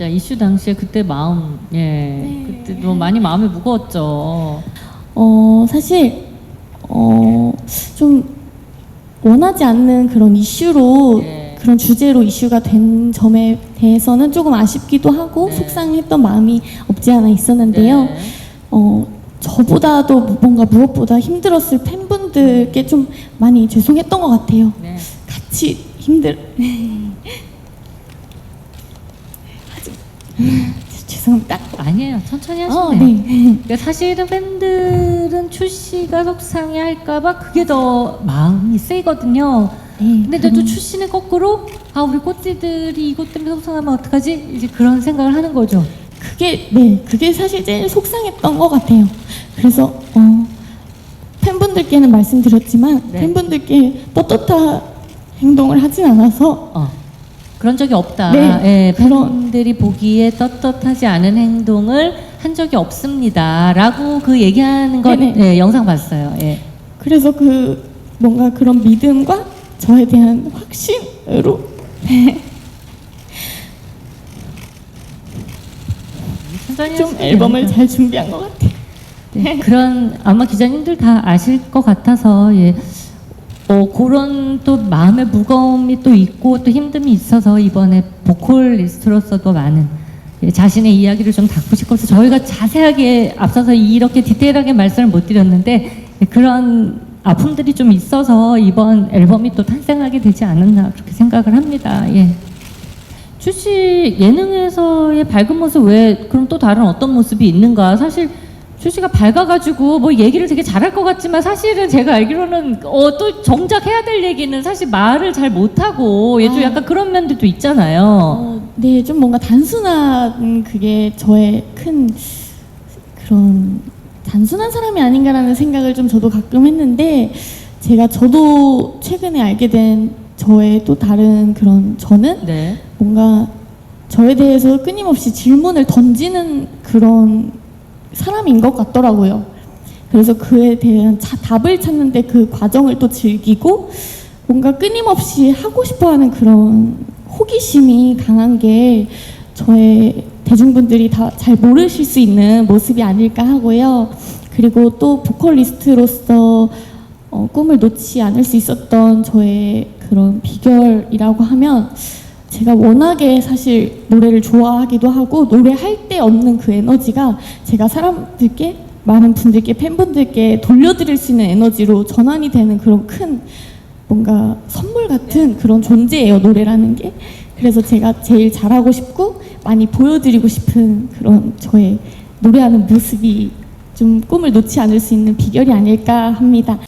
진짜 이슈 당시에 그때 마음 예 네. 그때 너 많이 마음이 무거웠죠. 어, 사실, 어, 좀 원하지 않는 그런 이슈로, 예. 그런 주제로 이슈가 된 점에 대해서는 조금 아쉽기도 하고 네. 속상했던 마음이 없지 않아 있었는데요. 네. 어, 저보다도 뭔가 무엇보다 힘들었을 팬분들께 좀 많이 죄송했던 것 같아요. 네. 같이 힘들. 하지. 죄송합니다. 아니에요. 천천히 하시면 어, 돼요. 네. 그러니까 사실은 팬들은 출시가 속상해 할까봐 그게 더 마음이 세거든요. 네. 근데 또 출시는 거꾸로 아 우리 꽃띠들이 이것 때문에 속상하면 어떡하지? 이제 그런 생각을 하는 거죠. 그게 네 그게 사실 제일 속상했던 것 같아요. 그래서 어, 팬분들께는 말씀드렸지만 네. 팬분들께 떳떳한 행동을 하진 않아서 어. 그런 적이 없다. 네, 예, 팬들이 보기에 떳떳하지 않은 행동을 한 적이 없습니다.라고 그 얘기하는 거 네네. 예, 영상 봤어요. 예. 그래서 그 뭔가 그런 믿음과 저에 대한 확신으로 천천히 좀 하시면 앨범을 됩니다. 잘 준비한 것 같아요. 네, 그런 아마 기자님들 다 아실 것 같아서 예. 어, 그런 또 마음의 무거움이 또 있고 또 힘듦이 있어서 이번에 보컬리스트로서도 많은 예, 자신의 이야기를 좀 담고 싶어서 저희가 자세하게 앞서서 이렇게 디테일하게 말씀을 못 드렸는데 예, 그런 아픔들이 좀 있어서 이번 앨범이 또 탄생하게 되지 않았나 그렇게 생각을 합니다. 예. 출시 예능에서의 밝은 모습 외에 그럼 또 다른 어떤 모습이 있는가? 사실 출시가 밝아가지고 뭐 얘기를 되게 잘할 것 같지만 사실은 제가 알기로는 어 또 정작 해야 될 얘기는 사실 말을 잘 못하고 얘도 아. 약간 그런 면들도 있잖아요. 어, 네, 좀 뭔가 단순한 그게 저의 큰 그런 단순한 사람이 아닌가라는 생각을 좀 저도 가끔 했는데 제가 저도 최근에 알게 된 저의 또 다른 그런 저는 네. 뭔가 저에 대해서 끊임없이 질문을 던지는 그런 사람인 것 같더라고요. 그래서 그에 대한 자- 답을 찾는데 그 과정을 또 즐기고 뭔가 끊임없이 하고 싶어하는 그런 호기심이 강한 게 저의 대중분들이 다 잘 모르실 수 있는 모습이 아닐까 하고요. 그리고 또 보컬리스트로서 어, 꿈을 놓지 않을 수 있었던 저의 그런 비결이라고 하면 제가 워낙에 사실 노래를 좋아하기도 하고 노래할 때 얻는 그 에너지가 제가 사람들께 많은 분들께 팬분들께 돌려드릴 수 있는 에너지로 전환이 되는 그런 큰 뭔가 선물 같은 그런 존재예요 노래라는 게 그래서 제가 제일 잘하고 싶고 많이 보여드리고 싶은 그런 저의 노래하는 모습이 좀 꿈을 놓지 않을 수 있는 비결이 아닐까 합니다.